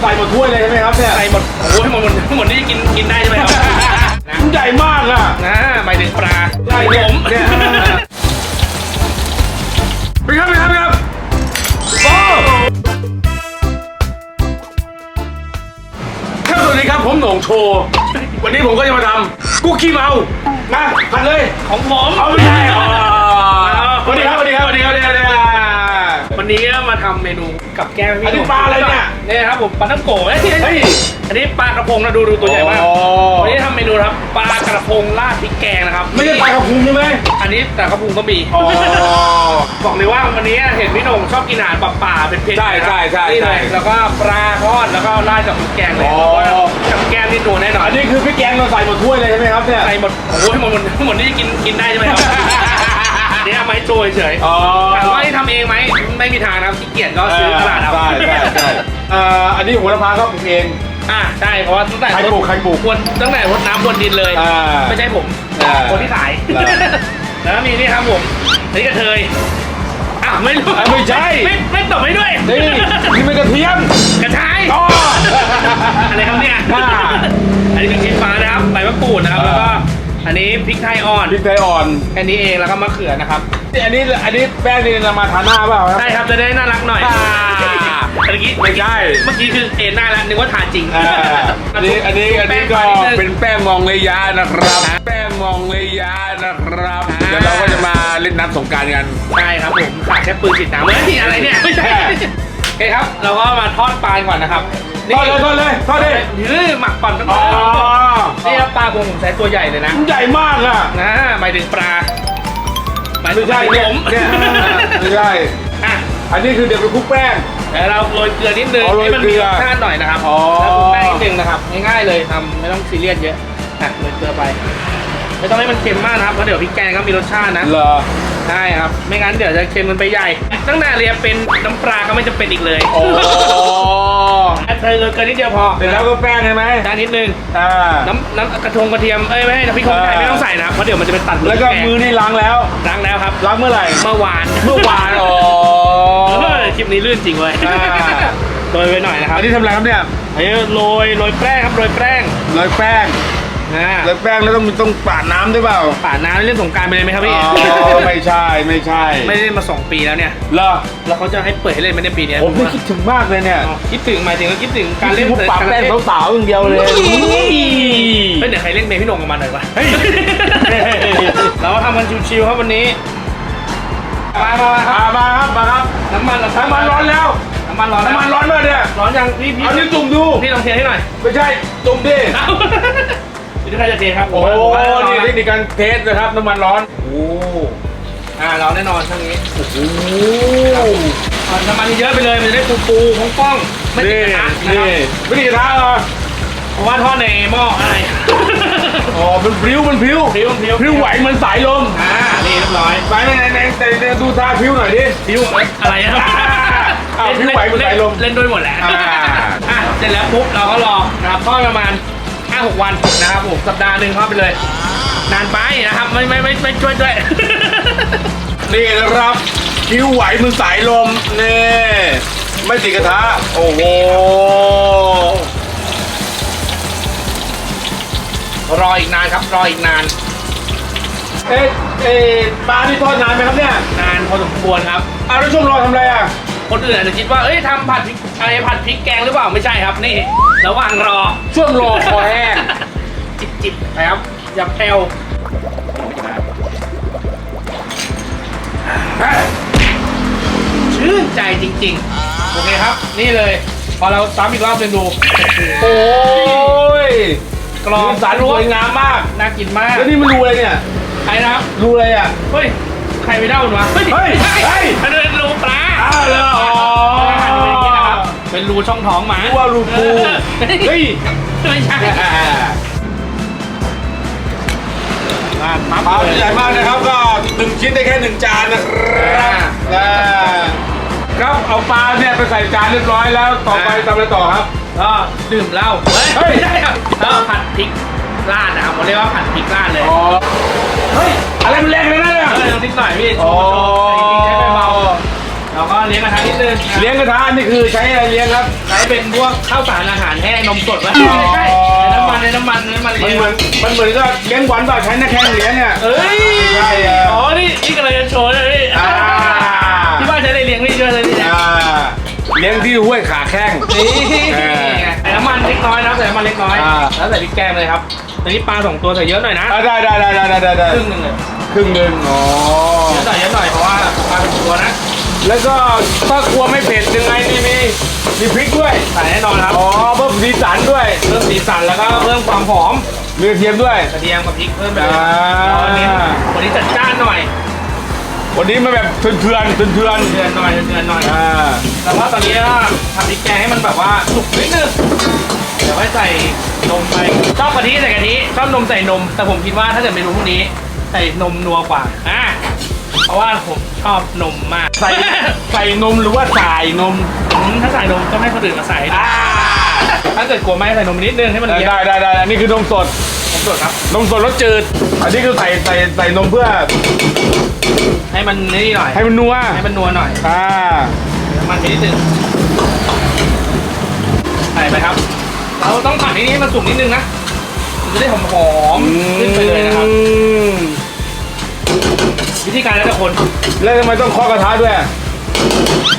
ใส่หมดถ้วยเลยใช่ไหมครับเนี่ยใส่หมดโอ้ยหมดหมดหมดนี่กินกินได้ใช่ไหมครับนะใหญ่มากอะนะหมายถึงปลาใช่ผเนี่ยมเนี่ยไปครับไปครับไปครับโอ้ครับสวัสดีครับผมโหน่งโชว์วันนี้ผมก็จะมาทำกุ๊กขี้เมามาผัดเลยของผมเอาไม่ใช่อ๋อสวัสดีครับสวัสดีครับสวัสดีครับสวัสดี ทำเมนูกับแก้มให้พี่อันนี้ปลาอะไรเนี่ย เนี่ยครับผมปลาทั้งโกะเอ้ยเฮ้ยอันนี้ปลากระพงนะดูดูตัวใหญ่มากอ๋อวันนี้ทำเมนูครับปลากระพงราดพริกแกงนะครับ ไม่ใช่ปลากระพุงใช่ไหมอันนี้แต่กระพงก็มีอ๋อบอกเลยว่าวันนี้เห็นพี่โหน่งชอบกินอาหารป่าๆเป็นเผ็ดใช่ใช่ใช่นี่เลยใช่แล้วก็ปลาทอดแล้วก็ราดกับพริกแกงเลยอ๋อว่ากับแกงนี่ดูแน่นอนอันนี้คือพี่แกงเราใส่หมดถ้วยเลยใช่ไหมครับเนี่ยใส่หมดโอ้ยหมดหมดหมดนี่กินกินได้ใช่ไหมครับ อันนี้เอามาให้โชว์เฉยๆอ๋อถามว่าที่ทำเองไหมไม่มีทางนะครับขี้เกียจก็ซื้อตลาดเอาใช่ใช่ใช่เอ่ออันนี้โหัวละพาก็ปลูกเอง อ่าใช่เพราะว่าตั้งแต่ใครปลูกใครปลูก วนตั้งแต่รดน้ำบนดินเลย อ่า ไม่ใช่ผมอ่าคนที่ขายเหรอแล้วก็มีนี่ครับผมอันนี้กระเทยอะไม่รู้อะไม่ใช่ ไม่ไม่ตบให้ด้วยนี่นี่เป็นกระเทียม กระชายอ๋ออะไรครับเนี่ยอ่าอันนี้เป็นชิ้นฟ้านะครับใบมะกรูดนะครับแล้วก็ อ่าอันนี้พริกไทยอ่อนพริกไทยอ่อนแค่นี้เองแล้วก็มะเขือนะครับนี่อันนี้อันนี้แป้งนี่เรามาทาหน้าเปล่าครับ ใช่ครับจะได้น่ารักหน่อยอ่าเมื่อกี้ไม่ใช่เมื่อกี้คือเอ็นหน้าแล้วนึกว่าทานจริงอ่าอันนี้อันนี้อันนี้ก็แป้งมาดงเป็นแป้งมองเลยานะครับ แป้งมองเลยานะครับอ่าเดี๋ยวเราก็จะมาเล่นน้ำสงกรารกันใช่ครับผมขาดแค่ปืนฉีดน้ำเฮ้ยอะไรเนี่ยไม่ใช่แค่โอเคครับ เราก็มาทอดปลาก่อนนะครับ ทอดเลยทอดเลยทอดเลยยื้อหมักก่อนนะอ๋อนี่ครับปลาผมผมใช้ตัวใหญ่เลยนะใหญ่มากอะนะหมายถึงปลาหมายถึไม่งใช่ผเนี่ยมเนี่ยไม่ใช่อะ อันนี้คือเดี๋ยวไปคลุกแป้ง แล้วเราโรยเกลือนิดนึงอ๋อโรยให้มันเกลืมีอรสชาติหน่อยนะครับอ๋อ แล้วคลุกแป้งนิดนึงนะครับง่ายๆเลยทำไม่ต้องซีเรียสเยอะอะโรยเกลือไป ไม่ต้องให้มันเค็มมากนะครับเพราะเดี๋ยวพริกแกงก็มีรสชาตินะเหรอ ใช่ครับ ไม่งั้นเดี๋ยวจะเค็มมันไปใหญ่ ตั้งแต่เรียนเป็นน้ำปลาก็ไม่จะเป็นอีกเลยโอ้อะเธอโรยเกลือนิดเดียวพอเสร็จแล้วก็แป้งใช่ไหมจานนิดนึงอ่าน้ำน้ำกระทงกระเทียมเอ้ยไม่ให้น้ำพริกคงไทยอ่าไม่ต้องใส่นะเพราะเดี๋ยวมันจะเป็นตัดแล้วก็มือนี่ล้างแล้วล้างแล้วครับล้างเมื่อไหร่เมื่อวานเมื่อวานอ๋อเออคลิปนี้ลื่นจริงเว้ยอ่าโรยไปหน่อยนะครับอันนี้ทำอะไรครับเนี่ยเฮ้ยโรยโรยแป้งครับโรยแป้งโรยแป้ง นะโรยแป้งแล้วต้องมีต้องปาดน้ำด้วยเปล่าป่าน้ำเล่นสงกรารไปเลยไหมครับพี่ อ๋อไม่ใช่ไม่ใช่ไม่ได้เล่นมาสองปีแล้วเนี่ย เหรอแล้วเขาจะให้เปิดให้เล่นไหมในปีเนี้ยผมนี่คิดถึงมากเลยเนี่ยอ๋อคิดถึงหมายถึงก็คิดถึงการเล่นพวกปาดแป้งสาวๆอย่างเดียวเลย เฮ้ยเดี๋ยวใครเล่นเมย์พี่หนงกับมันหน่อยวะเฮ้ย เราทำกันชิวๆครับวันนี้ มามามาครับอ่ามาครับมาครับน้ำมันเราน้ำมันร้อนแล้วน้ำมันร้อนแล้วน้ำมันร้อนมากเนี่ยร้อนยังพี่พี่เอานิ้วจุ่มดูพี่ลองเทให้หน่อย ไม่ใช่จุ่มดิ เอ้า พี่ใครจะเทครับโอ้โหผมว่าผมว่านี่เทคนิคการเทสนะครับน้ำมันร้อนโอ้อ่าเราแน่นอนช่างนี้โอ้โหเอาน้ำมันเยอะไปเลยมันจะได้ปูปูๆป้องๆไม่ติดนี่กระทะนะคนี่รับไม่ติดกระทะเหรอเพราะว่าทอดในหม้ออะไรอ๋อมันพริ้วมันพริ้วพริ้วพริ้วพริ้วไหวเหมือนสายลมอ่านี่เรียบร้อยไหนไหนไหนไหนไหนดูท่าพริ้วหน่อยดิพริ้วอะไรอะอ้าวพริ้วไหวเหมือนสายลมเล่นด้วยหมดแหละอ่า อะเสร็จแล้วปุ๊บเราก็รอนะครับทอดประมาณ 5-6วันนะครับผมสัปดาห์หนึ่งทอดไปเลย นานไปนะครับ ไม่ไม่ไม่ไม่ช่วยด้วย นี่นะครับพริ้วไหวเหมือนสายลมนี่ไม่ติดกระทะโอ้โหรออีกนานครับรออีกนานเอ๊ะเอ๊ะปลาที่ทอดนานไหมครับเนี่ยนานพอสมควรครับอ้าวแล้วช่วงรอทำอะไรอะ คนอื่นอาจจะคิดว่าเอ้ยทำผัดพริกอะไรผัดพริกแกงหรือเปล่าไม่ใช่ครับนี่ระหว่างรอช่วงรอคอแห้งจิบจิบๆนะครับอย่าแผ่วชื่นใจจริงๆ โอเคครับ นี่เลย พอเราซ้ำอีกรอบหนึงดูโอ้ยกรอบสีสันสวยงามมาก น่ากินมากแล้วนี่มันรูอะไรเนี่ย ใครนะครับ รูอะไรอะ เฮ้ย ใครไปเด้ามันวะเฮ้ยเฮ้ยเฮ้ย อันนี้ ช่องท้องหมานึกว่ารูปู เฮ้เฮ้ยยไม่ใช่ปมาลาใหญ่มากนะครับก็หนึ่งชิ้นได้แค่หนึ่งจานนะครับอ่าครับเอาปลาเนี่ยไปใส่จานเรียบร้อยแล้วต่อไปทำอะไรต่อครับก็ดื่มเหล้าเฮ้ยเฮ้ยไม่ใช่ครับแล้วผัดพริกราดนะครับผมเรียกว่าผัดพริกราดเลยอ๋อเฮ้ยอะไรมันแรงเลยนะเนี่ยเออนิดหน่อยพี่โชอ๋อว์โชว์แต่จริงๆใช้ไฟเบา เราก็เลี้ยงกระทะนิดนึงนะเลี้ยงกระทะนี่คือใช้อะไรเลี้ยงครับ ใช้เป็นพวกข้าวสารอาหารแห้งนมสดไว้อ๋อใช่ในน้ำมันในน้ำมันในน้ำมันมันเลี้ยงเหมือนมันเหมือนก็เลี้ยงวันเปล่าใช้หน้าแข้งเลี้ยงเนี่ยเอ้ยใช่อะอ๋อนี่นี่กำลังจะโชว์เลยพี่อ่าที่บ้านใช้อะไรเลี้ยงพี่ช่วยเลยพี่อ่าเลี้ยงที่ห้วยขาแข้งนี่เออใส่น้ำมันเล็กน้อยนะใส่น้ำมันเล็กน้อยอ่าแล้วใส่พริกแกงเลยครับตอนนี้ปลาสองตัวใส่เยอะหน่อยนะอ่าได้ได้ได้ได้ได้ได้ได้ครึ่งหนึ่งเลยครึ่งหนึ่งอ๋อเยอะหน่อยเยอะหน่อยเพราะว่าปลาสองตัวนะ แล้วก็ถ้ากลัวไม่เผ็ดยังไงนี่มีมีพริกด้วยใส่แน่นอนครับอ๋อเพิ่มสีสันด้วยเพิ่มสีสันแล้วก็เพิ่มความหอมมีกระเทียมด้วยกระเทียมกับพริกเพิ่มไปเลยอ่าวันนี้วันนี้จัดจ้านหน่อย วันนี้มาแบบเถื่อนเถื่อนเถื่อนเถื่อนเดือนหน่อยเดือนหน่อยอ่าแต่ว่าตอนนี้ก็ทำพริกแกงให้มันแบบว่าสุกนิดนึงเดี๋ยวไว้ใส่นมไปชอบกะทิใส่กะทิชอบนมใส่นม แต่ผมคิดว่าถ้าเกิดเมนูพวกนี้ใส่นมนัวกว่าอ่า เพราะว่าผมชอบนมมาก ใส่ ใส่นมหรือว่าสายนมอืมถ้าใส่นมต้องให้คนอื่นมาใส่นะอ่าถ้าเกิดกลัวไม่ใส่นมนิดนึงให้มันได้เลี้ยงได้ได้ได้อันนี้คือนมสด ผมสดครับ นมสดรสจืด อันนี้คือใส่ใส่ใส่นมเพื่อให้มันนี่หน่อย ให้มันนัว ให้มันนัวหน่อยอ่า น้ำมันไปนิดนึงใส่ไปครับ เราต้องผัดให้นี้ให้มันสุกนิดนึงนะมันจะได้หอมๆขึ้นไปเลยนะครับ อืม วิธีการแล้วแต่คน แล้วทำไมต้องเคาะกระทะด้วย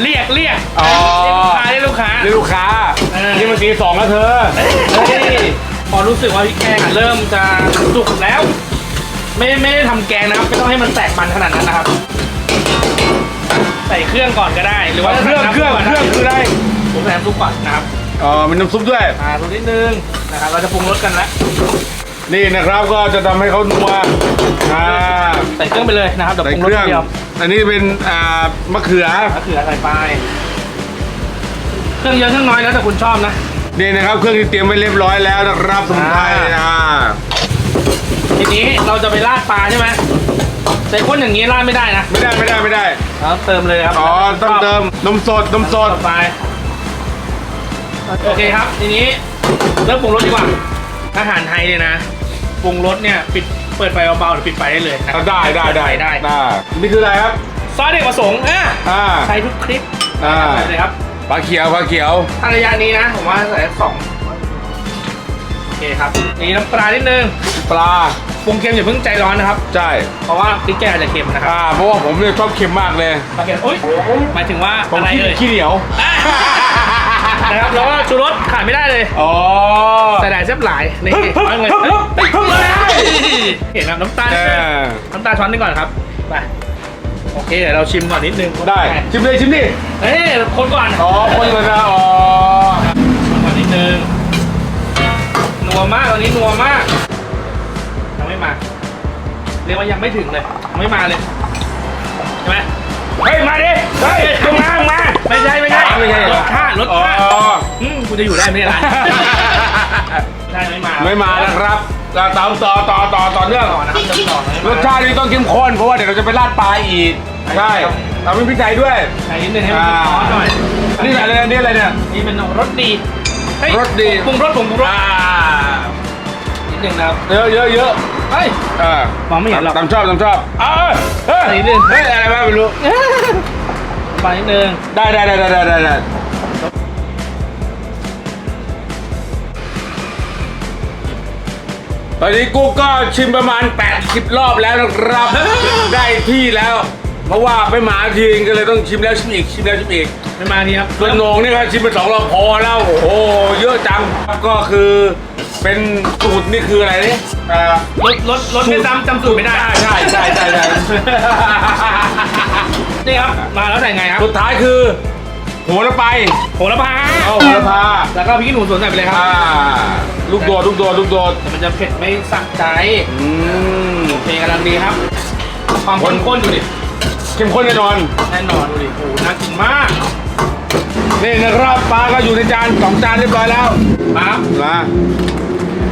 เรียกเรียกอ๋อ เรียกลูกค้านี่ลูกค้าเออ นี่มันตีสองแล้วเธอเรียกลูกค้าเฮ้ยพอรู้สึกว่าพริกแกงอะเริ่มจะสุกแล้ว ไม่ไม่ได้ทำแกงนะครับไม่ต้องให้มันแตกมันขนาดนั้นนะครับ ใส่เครื่องก่อนก็ได้ หรือว่าเครื่องเครื่องเครื่องคืออะไรผมใส่น้ำซุปก่อนนะครับอ๋อมันน้ำซุปด้วย อ่าดูนิดนึงนะครับเราจะปรุงรสกันแล้ว นี่นะครับก็จะทำให้เขานัวอ่าใส่เครื่องไปเลยนะครับเดี๋ยวใส่ปรุงเครสรื่องทีเดียวอันนี้เป็นอ่ามะเขือมะเขือใส่ไป เครื่องเยอะเครื่องน้อยแล้วแต่คุณชอบนะ นี่นะครับเครื่องที่เตรียมไว้เรียบร้อยแล้วนะครับสมุนไพรอ่าอ่าทีนี้เราจะไปราดปลาใช่ไหมใส่ข้นอย่างนี้ราดไม่ได้นะไม่ได้ไม่ได้ไม่ได้เราเติมเลยครับอ๋อต้องเติมนมสดนมสดไปโอเคครับ ทีนี้เริ่มปรุงรสดีกว่าอาหารไทยเนี่ยนะ ปรุงรสเนี่ยปิดเปิดไฟเบาๆหรือปิดไฟได้เลยนะเอาได้ได้ได้ได้ได้นี่คืออะไรครับซอสเด็กประสงค์อะอ่า ใช้ทุกคลิปอ่า ใส่เลยครับปลาเขียวปลาเขียว ถ้าระยะนี้นะ ผมว่าใส่สองโอเคครับนี่น้ำปลานิดนึงปลาปรุงเค็มอย่าเพิ่งใจร้อนนะครับ ใช่เพราะว่าพริกแกงอาจจะเค็มนะครับอ่าเพราะว่าผมเนี่ยชอบเค็มมากเลยปลาเค็มโอ๊ยหมายถึงว่าผมอะไรขี้เอ่ยขี้เหนียวอะ นะครับแล้วก็ชูรสขาดไม่ได้เลยอ๋อ ใส่ได้แซ่บหลายนี่เอาเลยเฮ้ยเห็นครับน้ำตาลเออน้ำตาลช้อนหนึงก่อนครับไปโอเคเดี๋ยวเราชิมก่อนนิดนึงได้ ชิมเลยชิมดิเอ้ยคนก่อนอ๋อคนเลยนะอ๋อชิมก่อนนิดนึงนัวมากตอนนี้นัวมากยังไม่มา เรียกว่ายังไม่ถึงเลยยังไม่มาเลยใช่ไหมเฮ้ยมาดิเฮ้ยมามาไม่ใช่ ไม่ใช่ไม่ใช่เหรรอสชาติรสอ๋อชาติอืมกูจะอยู่ได้ไหมเนี่ยร้านใช่ไม่มาไม่มานะครับเราตามต่อต่อต่อต่อเนื่องต่อนะครับเติมต่อนะรสชาตินี่ต้องเข้มข้นเพราะว่าเดี๋ยวเราจะไปราดปลาอีกใช่ทำเป็นพริกไทยด้วย ใส่นิดนึงให้มันร้อนหน่อยอันนี้อะไรอันนี้อะไรเนี่ย นี่เป็นรสดีเฮ้ยรสดี ปรุงรสปรุงรสอ่านิดนึงนะครับเยอะเยอะเยอะเฮ้ยเออมองไม่เห็นหรอก ตามชอบตามชอบเออเฮ้ยอันนี้ดิเฮ้ยอะไรวะไม่รู้ ไปนิดนึงได้ได้ได้ได้ได้ได้ได้ตอนนี้กูก็ชิมประมาณ 80 รอบแล้วนะครับ ได้ที่แล้ว เพราะว่าไปหมาทีนึงก็เลยต้องชิมแล้วชิมอีกชิมแล้วชิมอีก ไม่มาทีครับส่วนโหนงนี่ครับชิมไปสองรอบพอแล้ว โอ้โหเยอะจังก็คือเป็นสูตรนี่คืออะไรนี่อ่ารสรสรสไม่ซ้ำจำสูตรไม่ได้ ใช่ใช่ใช่ใช่ นี่ครับ มาแล้วใส่ไงครับสุดท้ายคือโหระไปโหระพาเอาโหระพาแล้วก็พริกขี้หนูสวนใส่ไปเลยครับอ่าลูกโดดลูกโดดลูกโดดแต่มันจะเผ็ดไม่สะใจอืมโอเคกำลังดีครับ ความข้นข้นดูดิเข้มข้นแน่นอนแน่นอนดูดิโอ้โหน่ากินมากนี่นะครับปลาก็อยู่ในจานสองจานเรียบร้อยแล้วมาครับมา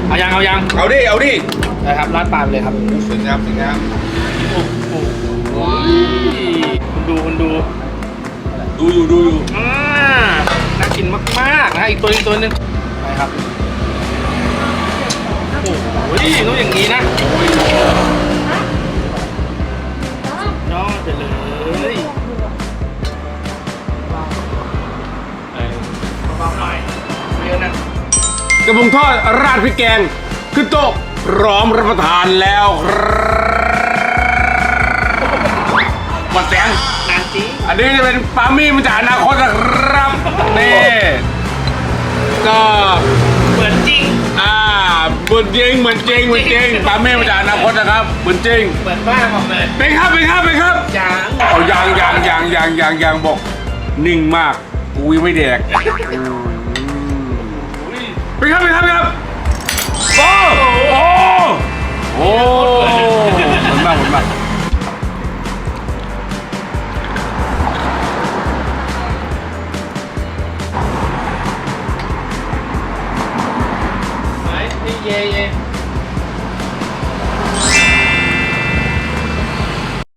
เอายังเอายังเอาดิ เอาดินะครับราดปลาไปเลยครับสวยงามสวยงามโอ้โหคุณ ดูคนดูดูอยู่ดูอยู่อ่าน่ากินมากมากนะอีกตัวอีกตัวหนึ่งไปครับ โอ้โหต้องอย่างนี้นะโอ้ยยอดเลยอ้เบาๆนี่เยะนะ กระพงทอดราดพริกแกงขึ้นโต๊ะพร้อมรับประทานแล้วหมดแสง อันนี้จะเป็นปามี่มาจากอนาคตนะครับนี่ก็เหมือนจริง อ่าเหมือนจริงเหมือนจริงเหมือนจริงปามี่มาจากอนาคตนะครับเหมือนจริงเหมือนมากบอกเลยเป็นครับเป็นครับเป็นครับยางเอายางยางยางยางยางยางบอก นิ่งมากกูยังไม่แดกเป็นครับเป็นครับเป็นครับโอ้โอ้โอ้